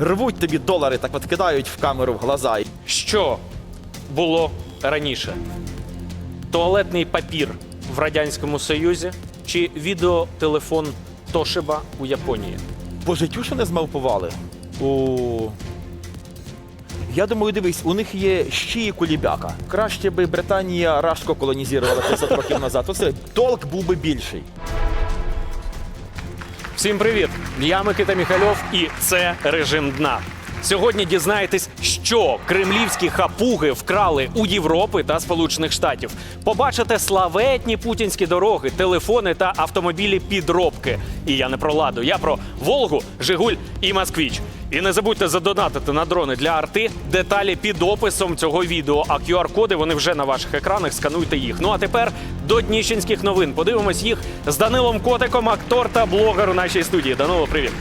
рвуть тобі долари, так от кидають в камеру в глаза. Що було раніше? Туалетний папір в Радянському Союзі чи відеотелефон Тошиба у Японії? По життю не змавпували? У... Я думаю, дивись, у них є щі і кулібяка. Краще би Британія Рашко колонізувала 500 років назад. Оце толк був би більший. Всім привіт! Я Микита Міхальов і це режим дна. Сьогодні дізнаєтесь, що кремлівські хапуги вкрали у Європи та Сполучених Штатів. Побачите славетні путінські дороги, телефони та автомобілі підробки. І я не про ладу, я про Волгу, Жигуль і Москвіч. І не забудьте задонатити на дрони для арти. Деталі під описом цього відео. А QR-коди вони вже на ваших екранах. Скануйте їх. Ну а тепер до Дніщенських новин. Подивимось їх з Данилом Котиком, актор та блогер у нашій студії. Данило, привіт.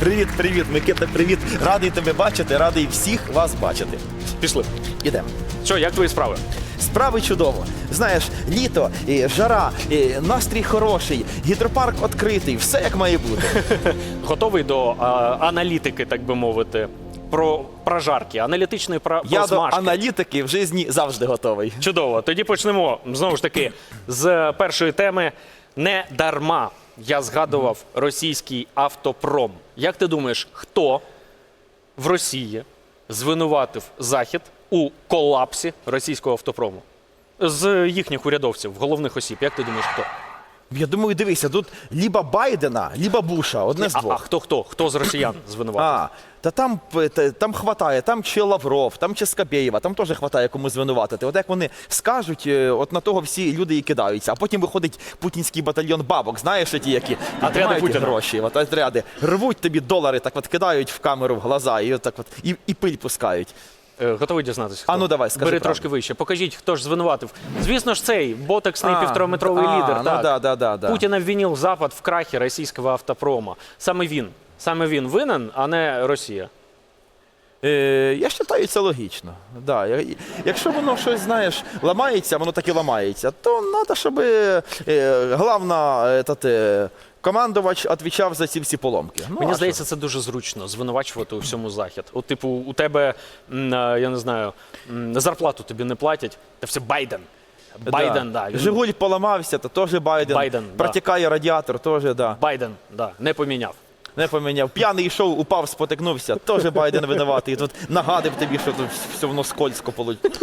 Привіт, привіт, Микита, привіт. Радий тебе бачити, радий всіх вас бачити. Пішли. Ідемо. Що, як твої справи? Справи чудово. Знаєш, літо, і жара, і настрій хороший, гідропарк відкритий, все як має бути. Готовий до а, аналітики, так би мовити, про прожарки, аналітичної про, Я до просмажки. аналітики в житті завжди готовий. Чудово. Тоді почнемо знову ж таки з першої теми. Не дарма я згадував російський автопром. Як ти думаєш, хто в Росії звинуватив Захід у колапсі російського автопрому? З їхніх урядовців, головних осіб. Як ти думаєш, хто? Я думаю, дивися, тут ліба Байдена, ліба Буша, одне з двох. а хто хто? Хто з росіян звинуватив? А, та там, та- там хватає, там чи Лавров, там чи Скабєєва, там теж хватає кому звинуватити. От як вони скажуть, е, от на того всі люди і кидаються. А потім виходить путінський батальйон бабок, знаєш, ті, які піднімають Путіна. гроші, от отряди, рвуть тобі долари, так от кидають в камеру в глаза і от так от і, і пиль пускають. Е, Готовий дізнатися? А ну, давай, скажи Бери правду. трошки вище. Покажіть, хто ж звинуватив. Звісно ж, цей ботексний А, півтораметровий а, лідер. ну так. да, да, да, да. Путін обвинив Запад в крахі російського автопрома. Саме він. Саме він винен, а не Росія. Е, я вважаю, це логічно. Да, я- якщо воно щось, знаєш, ламається, воно так і ламається, то треба, щоб е, главна е, та те, командувач відповідав за ці всі поломки. Ну, Мені а здається, це дуже зручно звинувачувати у всьому захід. От, типу, у тебе, м, е, я не знаю, м, зарплату тобі не платять, та все Байден. Байден, да. да. він- Жигуль поламався, то теж Байден. Байден, да. Протікає радіатор, теж, да. Байден, да, не поміняв. Не поміняв. П'яний йшов, упав, спотикнувся, теж Байден винуватий. Тут нагадив тобі, що тут все воно скользко получило.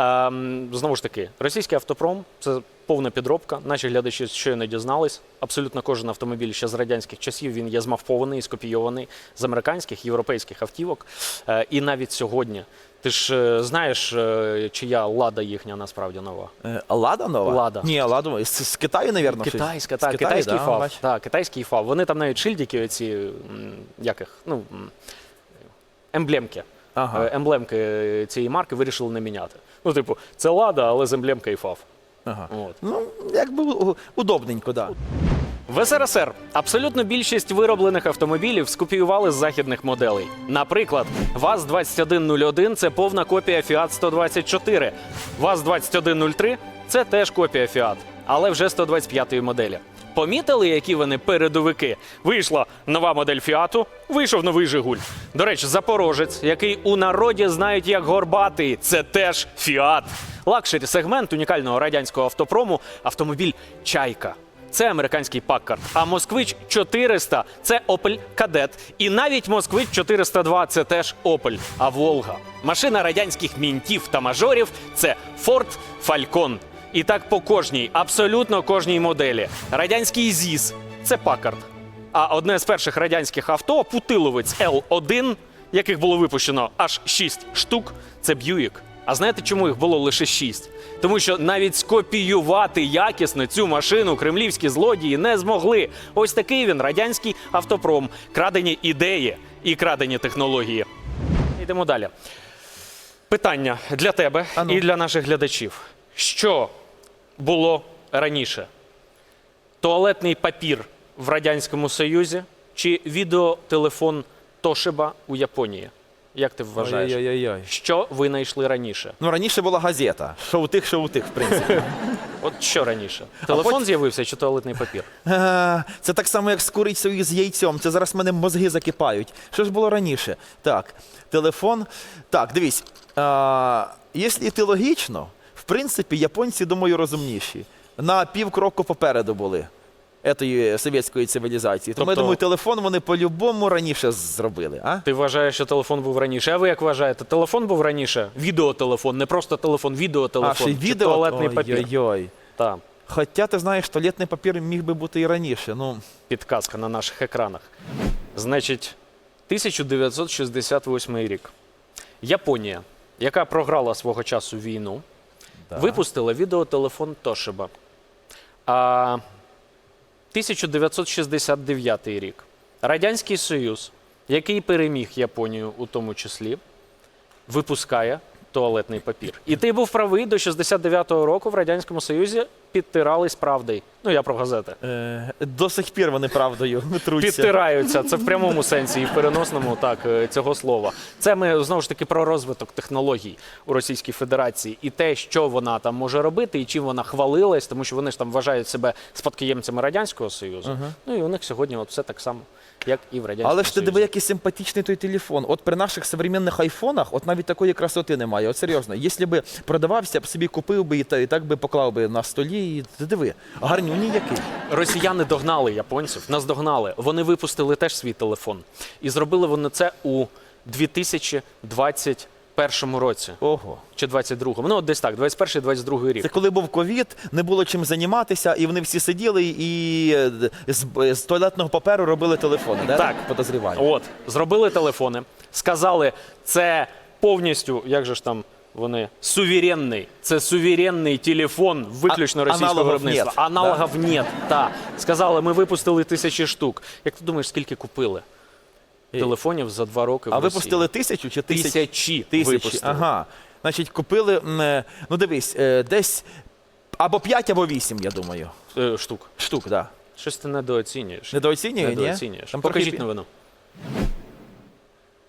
Ем, знову ж таки, російський автопром це повна підробка. Наші глядачі щойно дізнались. Абсолютно кожен автомобіль ще з радянських часів він є змавпований, скопійований з американських, європейських автівок. Е, і навіть сьогодні. Ти ж е, знаєш, е, чия лада їхня насправді нова? Лада нова? Лада. Ні, Лада. З, з Китаю, мабуть, Китайська, так, китайський да, ФАВ. Так, китайський ФАВ. Вони там навіть шильдики, оці, м, як їх, ну, емблемки. Ага. Е, Емблемки цієї марки вирішили не міняти. Ну, типу, це лада, але з емблемкою ФАВ. Ага. От. Ну, якби удобненько, так. Да. В СРСР абсолютно більшість вироблених автомобілів скопіювали з західних моделей. Наприклад, ВАЗ-2101 – це повна копія Fiat 124. ВАЗ-2103 – це теж копія Fiat, але вже 125-ї моделі. Помітили, які вони передовики? Вийшла нова модель Фіату, вийшов новий Жигуль. До речі, Запорожець, який у народі знають як горбатий, це теж Фіат. Лакшері сегмент унікального радянського автопрому автомобіль Чайка. Це американський Паккард. А Москвич 400 це Opel Кадет. І навіть Москвич 402 це теж Opel. А Волга. Машина радянських мінтів та мажорів це Ford Falcon. І так по кожній, абсолютно кожній моделі. Радянський ЗІС це Паккард. А одне з перших радянських авто Путиловець Л1, яких було випущено аж 6 штук, це Б'юїк. А знаєте, чому їх було лише 6? Тому що навіть скопіювати якісно цю машину кремлівські злодії не змогли. Ось такий він радянський автопром, крадені ідеї і крадені технології. Йдемо далі. Питання для тебе Ану. і для наших глядачів. Що було раніше? Туалетний папір в Радянському Союзі чи відеотелефон Тошиба у Японії? Як ти вважаєш? Ой-ой-ой. Що ви знайшли раніше? Ну, раніше була газета. Що у тих, що у тих, в принципі. От що раніше? Телефон потім- з'явився чи туалетний папір? Е, Це так само, як з курицею і з яйцем. Це зараз в мене мозги закипають. Що ж було раніше? Так, телефон. Так, дивись. Якщо йти логічно, принципі, японці, думаю, розумніші. На півкроку попереду були. Етої совєтської цивілізації. Тому я Тобто- думаю, телефон вони по-любому раніше зробили. А? Ти вважаєш, що телефон був раніше. А ви як вважаєте? Телефон був раніше? Відеотелефон, не просто телефон, відеотелефон. а, ще й чи відео. туалетний папір. Ой-ой-ой. Так, Хоча, ти знаєш, туалетний папір міг би бути і раніше. Ну, підказка на наших екранах. Значить, 1968 рік. Японія, яка програла свого часу війну. Випустила відеотелефон Тошиба. А 1969 рік. Радянський Союз, який переміг Японію у тому числі, випускає туалетний папір. І ти був правий, до 69-го року в Радянському Союзі підтирались правдою. Ну, я про газети. Е, до сих пір вони правдою труться. Підтираються. Це в прямому сенсі і в переносному так е, цього слова. Це ми знову ж таки про розвиток технологій у Російській Федерації і те, що вона там може робити, і чим вона хвалилась, тому що вони ж там вважають себе спадкоємцями радянського союзу. Ну і у них сьогодні от все так само, як і в радянському Але ж ти диви, який симпатичний той телефон. От при наших современних айфонах, от навіть такої красоти немає. От серйозно, якщо би продавався, б собі купив би і так би поклав би на столі. І ти диви, гарнюні який. Росіяни догнали японців, нас догнали. Вони випустили теж свій телефон. І зробили вони це у 2021 році. Ого. Чи 22-му. Ну, от десь так, 21-22 рік. Це коли був ковід, не було чим займатися, і вони всі сиділи і е, з, з туалетного паперу робили телефони. Да? Так. Подозріваю. От, зробили телефони, сказали, це повністю, як же ж там вони, суверенний, це суверенний телефон, виключно А- російського виробництва. нет, Аналогів нет, так. Сказали, ми випустили тисячі штук. Як ти думаєш, скільки купили телефонів за два роки в а Росії? випустили тисячу чи тисяч? тисячі, Тисячі. випустили. Ага. Значить, купили, е, ну дивись, е, десь або 5, або 8, я думаю. Е, штук. Штук, так. Да. Щось ти недооцінюєш. Недооцінює, ні? Недооцінюєш. Там Покажіть трохи... новину.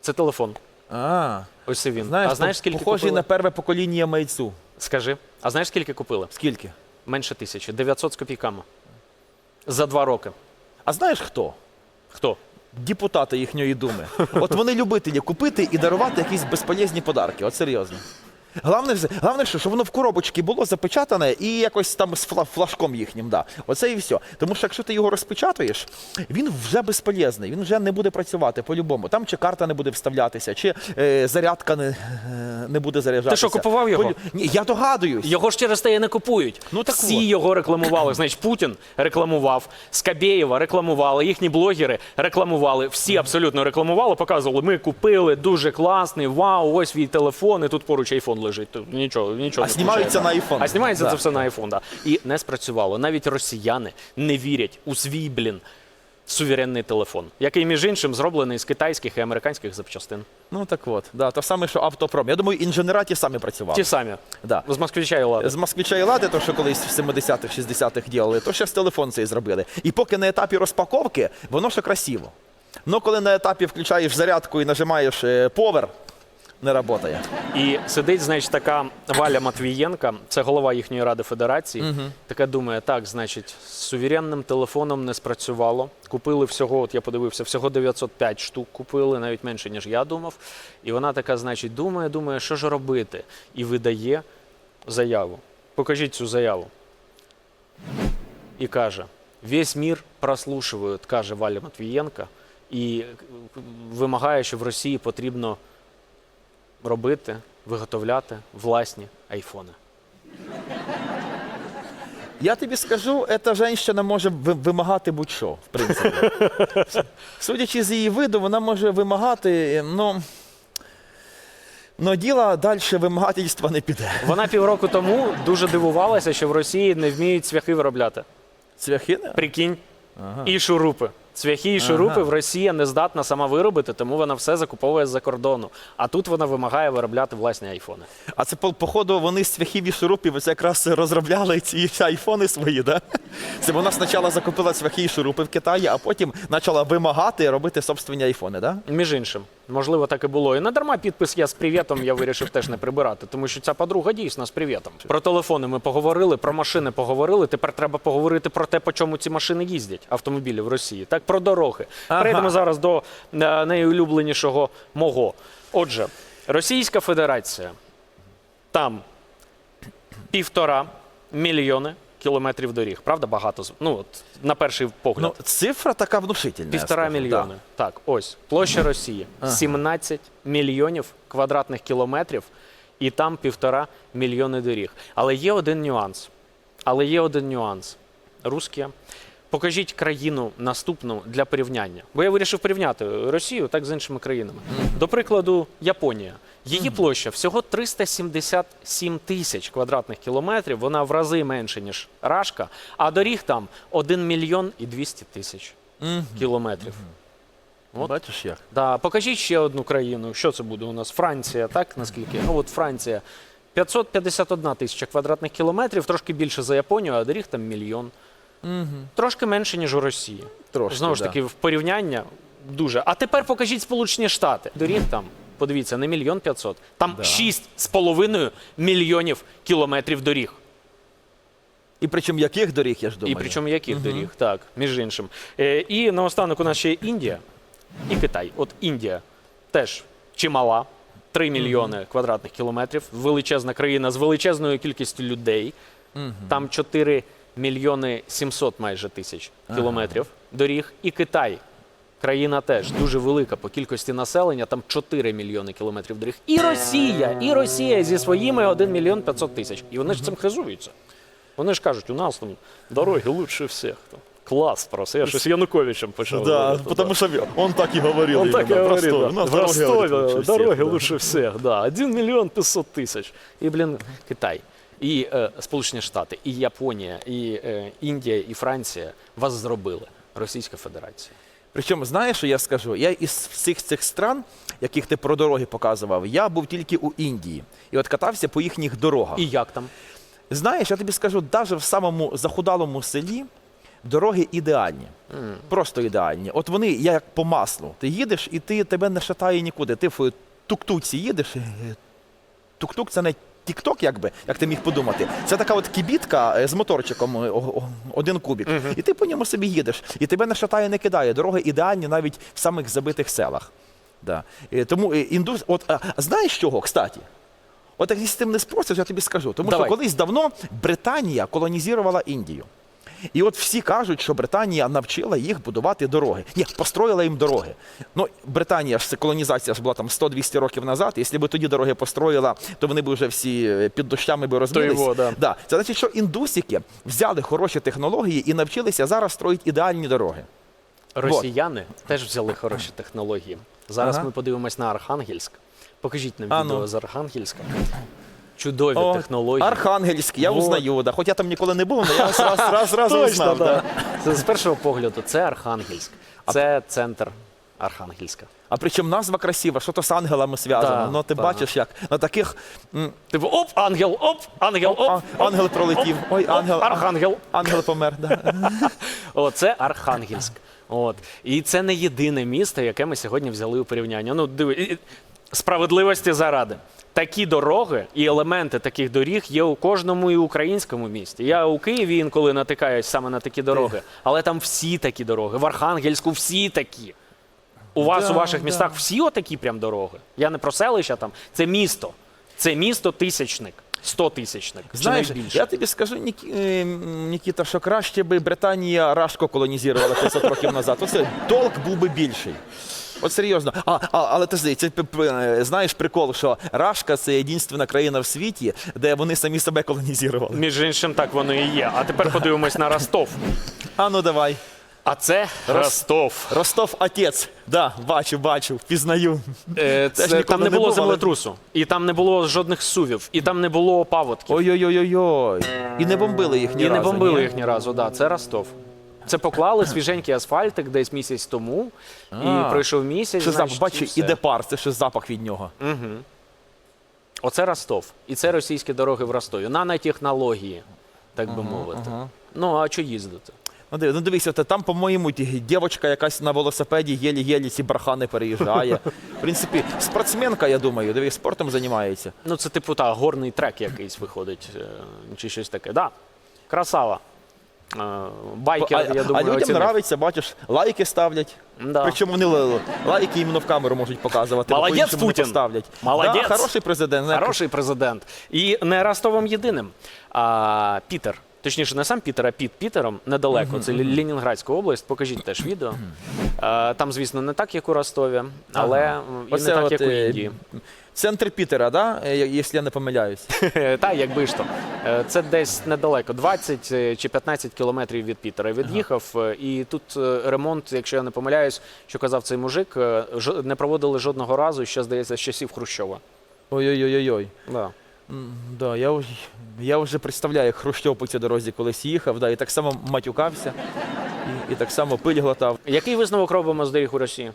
Це телефон. А, Ось і він. знаєш, а знаєш, скільки похожий купили? на перве покоління майцу. Скажи. А знаєш, скільки купили? Скільки? Менше тисячі. 900 з копійками. За два роки. А знаєш хто? Хто? Депутати їхньої думи. От вони любителі купити і дарувати якісь безполезні подарки. От серйозно. Головне, головне, що, воно в коробочці було запечатане і якось там з фла- флажком їхнім. Да. Оце і все. Тому що якщо ти його розпечатуєш, він вже безполезний, він вже не буде працювати по-любому. Там чи карта не буде вставлятися, чи е, зарядка не, не буде заряджатися. Ти що, купував його? Ні, я догадуюсь. Його ж через те і не купують. Ну, так Всі от. його рекламували. Значить, Путін рекламував, Скабєєва рекламували, їхні блогери рекламували, всі абсолютно рекламували, показували, ми купили, дуже класний, вау, ось твій телефон, і тут поруч айфон лежить. Тут нічого, нічого А не знімаються включає. на iPhone. А знімається Да. це все на айфон, да. І не спрацювало. Навіть росіяни не вірять у свій, блін, суверенний телефон, який, між іншим, зроблений з китайських і американських запчастин. Ну так от, да, то саме, що автопром. Я думаю, інженера ті самі працювали. Ті самі. Да. З москвича і лади. З москвича і лади, то що колись в 70-х, 60-х ділили, то ще з телефон цей зробили. І поки на етапі розпаковки, воно ще красиво. Ну, коли на етапі включаєш зарядку і нажимаєш е, повер, не працює. І сидить, значить, така Валя Матвієнка, це голова їхньої ради федерації. Така думає: так, значить, з суверенним телефоном не спрацювало. Купили всього, от я подивився, всього 905 штук купили, навіть менше, ніж я думав. І вона така, значить, думає, думає, що ж робити, і видає заяву. Покажіть цю заяву. І каже: весь мір прослушують, каже Валя Матвієнка, і вимагає, що в Росії потрібно робити, виготовляти власні айфони. Я тобі скажу, ця жінка може вимагати будь-що, в принципі. Судячи з її виду, вона може вимагати, ну. Но діло далі вимагательства не піде. Вона півроку тому дуже дивувалася, що в Росії не вміють цвяхи виробляти. Цвяхи? Прикинь, і шурупи. Цвяхи і шурупи в Росія не здатна сама виробити, тому вона все закуповує з-за кордону. А тут вона вимагає виробляти власні айфони. А це походу вони з цвяхів і шурупів це якраз розробляли ці айфони свої, да? Це вона спочатку закупила цвяхи і шурупи в Китаї, а потім почала вимагати робити собственні айфони, да? Між іншим, можливо, так і було. І не дарма підпис я з привітом я вирішив теж не прибирати, тому що ця подруга дійсно з привітом. Про телефони ми поговорили, про машини поговорили. Тепер треба поговорити про те, по чому ці машини їздять, автомобілі в Росії. Так, про дороги. Ага. Перейдемо зараз до е, найулюбленішого мого. Отже, Російська Федерація там півтора мільйони кілометрів доріг. Правда, багато ну от на перший погляд. Ну, цифра така внушительна. Півтора мільйони. Так, ось площа Росії 17 мільйонів квадратних кілометрів, і там півтора мільйони доріг. Але є один нюанс. Але є один нюанс. Русські, покажіть країну наступну для порівняння. Бо я вирішив порівняти Росію так з іншими країнами. До прикладу, Японія. Її площа всього 377 тисяч квадратних кілометрів. Вона в рази менше, ніж Рашка, а доріг там 1 мільйон і 200 тисяч кілометрів. От. Бачиш як? Да, покажіть ще одну країну. Що це буде у нас? Франція, так? Наскільки? Ну от Франція. 551 тисяча квадратних кілометрів, трошки більше за Японію, а доріг там мільйон. Угу. Трошки менше, ніж у Росії. Трошки, Знову ж да. таки, в порівняння дуже. А тепер покажіть Сполучені Штати. Доріг там, подивіться, не мільйон п'ятсот. Там Да. шість з половиною мільйонів кілометрів доріг. І причому яких доріг, я ж думаю. І причому яких доріг, так, між іншим. Е, і наостанок у нас ще є Індія і Китай. От Індія теж чимала, 3 мільйони квадратних кілометрів, величезна країна з величезною кількістю людей. Там 4 мільйони 700 майже тисяч кілометрів доріг. І Китай. Країна теж дуже велика по кількості населення, там 4 мільйони кілометрів доріг. І Росія, і Росія зі своїми 1 мільйон 500 тисяч. І вони ж цим хизуються. Вони ж кажуть, у нас там дороги лучше всіх. Клас просто. Я щось з Януковичем почав. Да, говорити, тому що он так і говорив. Он так и простой. да. В дороги, Ростове лучше дороги всіх, да. лучше всех, да. 1 мільйон 500 тисяч. І, блін, Китай, і е, Сполучені Штати, і Японія, і е, Індія, і Франція вас зробили. Російська Федерація. Причому, знаєш, що я скажу? Я із всіх цих стран, яких ти про дороги показував, я був тільки у Індії. І от катався по їхніх дорогах. І як там? Знаєш, я тобі скажу, навіть в самому захудалому селі дороги ідеальні. Просто ідеальні. От вони як по маслу. Ти їдеш і ти тебе не шатає нікуди. Ти в тук-туці їдеш. Тук-тук це не тік-ток, якби, як ти міг подумати. Це така от кібітка е, з моторчиком е, один кубік. І ти по ньому собі їдеш. І тебе не шатає, не кидає. Дороги ідеальні навіть в самих забитих селах. Да. Е, Тому індус... От, а, а знаєш чого, кстати? От як з тим не спросиш, я тобі скажу. Тому Давай. що колись давно Британія колонізувала Індію. І от всі кажуть, що Британія навчила їх будувати дороги. Ні, построїла їм дороги. Ну, Британія ж колонізація ж була там 100-200 років назад. Якщо б тоді дороги построїла, то вони б вже всі е, під дощами би розбились. його, да. Да. Це значить, що індусики взяли хороші технології і навчилися зараз строїти ідеальні дороги. Росіяни теж взяли хороші технології. Зараз Ага. ми подивимось на Архангельськ. Покажіть нам А, відео ну. з Архангельська. Чудові О, технології. Архангельськ, я Вот. узнаю. Да. Хоч я там ніколи не був, але я раз, раз, раз, узнав. да. Да. Це з першого погляду, це Архангельськ. Це центр Архангельська. А причому назва красива, що то з ангелами зв'язано. Да, ну ти да. бачиш, як на таких м, Типу, оп, ангел, оп, ангел, а, оп. ангел пролетів. оп, Ой, оп, ангел, а- Архангел. ангел помер. Да. О, це Архангельськ. От. І це не єдине місто, яке ми сьогодні взяли у порівняння. Ну, диви, і- і- справедливості заради. Такі дороги і елементи таких доріг є у кожному і українському місті. Я у Києві інколи натикаюсь саме на такі дороги, але там всі такі дороги. В Архангельську всі такі. У вас Да, у ваших да. містах всі отакі прям дороги. Я не про селища там. Це місто. Це місто тисячник, стотисячник. Знаєш, більше. я тобі скажу, Нікі, е, Нікіта, що краще би Британія Рашко колонізувала 500 років назад. Оце толк був би більший. От серйозно. А, а, але ти це, е, знаєш прикол, що Рашка це єдинственна країна в світі, де вони самі себе колонізували. Між іншим, так воно і є. А тепер подивимось на Ростов. А ну давай. А це Ростов. Ростов отець. Да, бачу, бачу, впізнаю. Е, Це, ніколи там не не було був, але- землетрусу, і там не було жодних сувів, і там не було паводків. Ой-ой-ой-ой. І не бомбили їх ні і разу. не бомбили ні? їх ні разу. Да, це Ростов. Це поклали свіженький асфальтик десь місяць тому, А. і пройшов місяць. Що значить, запах, бачу, і все. іде пар, це ще запах від нього. Оце Ростов. І це російські дороги в Ростові. Нанотехнології, так би мовити. Ну, а що їздити? Ну, диви- ну дивись, от, там, по-моєму, ті- дівчинка якась на велосипеді єлі-єлі ці бархани переїжджає. В принципі, спортсменка, я думаю, дивись, спортом займається. Ну, це типу та горний трек якийсь виходить, е, чи щось таке. Да. Красава. Е, Байкер, а, я думаю, а людям оцінив. подобається, бачиш, лайки ставлять. Да. Причому вони л- лайки іменно в камеру можуть показувати. бо Молодець, по-іншому не Путін. поставлять. Молодець. Да, хороший президент. Хороший президент. І не Ростовом єдиним. А Пітер. Точніше, не сам Пітер, а під Пітером недалеко. Це Лі- Ленінградська область. Покажіть теж відео. Е, Там, звісно, не так, як у Ростові, але м, і не Оце так, от, як у е, Індії. Центр Пітера, да? е, якщо я не помиляюсь. Та, якби ж то. Е, Це десь недалеко, 20 е, чи 15 кілометрів від Пітера. Від'їхав. е, І тут е, ремонт, якщо я не помиляюсь, що казав цей мужик, е, жо- не проводили жодного разу, ще здається, з часів Хрущова. Ой-ой-ой-ой. Да. М, Да, я, вже- я вже представляю, як Хрущов по цій дорозі колись їхав, да, і так само матюкався, і, і так само пиль глотав. Який висновок робимо з доріг у Росії?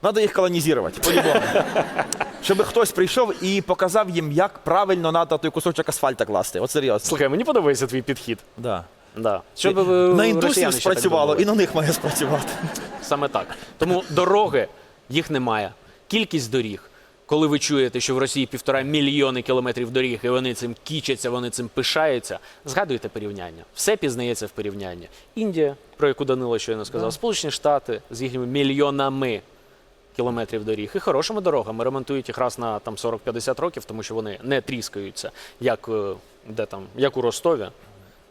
Треба їх колонізувати, по-любому. Щоб хтось прийшов і показав їм, як правильно треба той кусочок асфальта класти. От серйозно. Слухай, мені подобається твій підхід. Да. Да. Щоб е, на росіяни ще так спрацювало, думали. і на них має спрацювати. Саме так. Тому дороги їх немає. Кількість доріг. Коли ви чуєте, що в Росії півтора мільйони кілометрів доріг, і вони цим кічаться, вони цим пишаються, згадуйте порівняння. Все пізнається в порівнянні. Індія, про яку Данило щойно сказав, Сполучені Штати з їхніми мільйонами кілометрів доріг і хорошими дорогами. Ремонтують їх раз на там 40-50 років, тому що вони не тріскаються, як, е, де там, як у Ростові.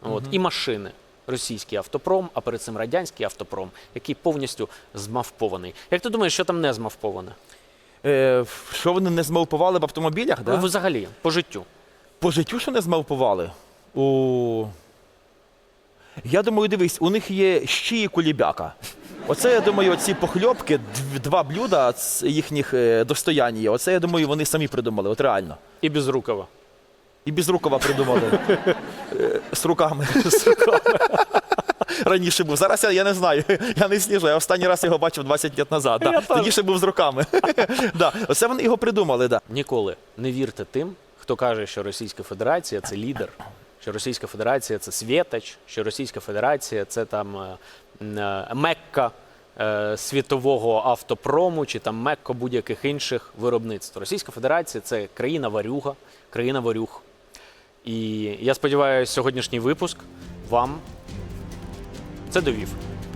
От. І машини. Російський автопром, а перед цим радянський автопром, який повністю змавпований. Як ти думаєш, що там не змавповане? Е, що вони не змалпували в автомобілях? Да? Ну, Взагалі, по життю. По життю що не змалпували? У... Я думаю, дивись, у них є щі і кулібяка. Оце, я думаю, ці похльопки, два блюда з їхніх е, достоянь є. Оце, я думаю, вони самі придумали, от реально. І Безрукова. І без рукава придумали. Е, З руками. Раніше був. Зараз я, я не знаю. Я не сліжу. Я останній раз його бачив 20 років назад. Да. Тоді ще був з руками. да. Оце вони його придумали, да. Ніколи не вірте тим, хто каже, що Російська Федерація це лідер, що Російська Федерація це світоч, що Російська Федерація це там е, мекка е, світового автопрому чи там мекка будь-яких інших виробництв. Російська Федерація це країна варюга, країна варюг. І я сподіваюся, сьогоднішній випуск вам це довів.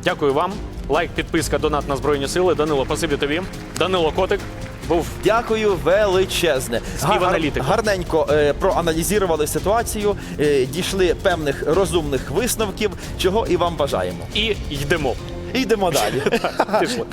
Дякую вам. Лайк, підписка, донат на Збройні Сили. Данило, спасибі тобі. Данило Котик був Дякую величезне. Співаналітиком. гарненько е, проаналізували ситуацію, е, дійшли певних розумних висновків, чого і вам бажаємо. і йдемо. І йдемо далі. Пішли.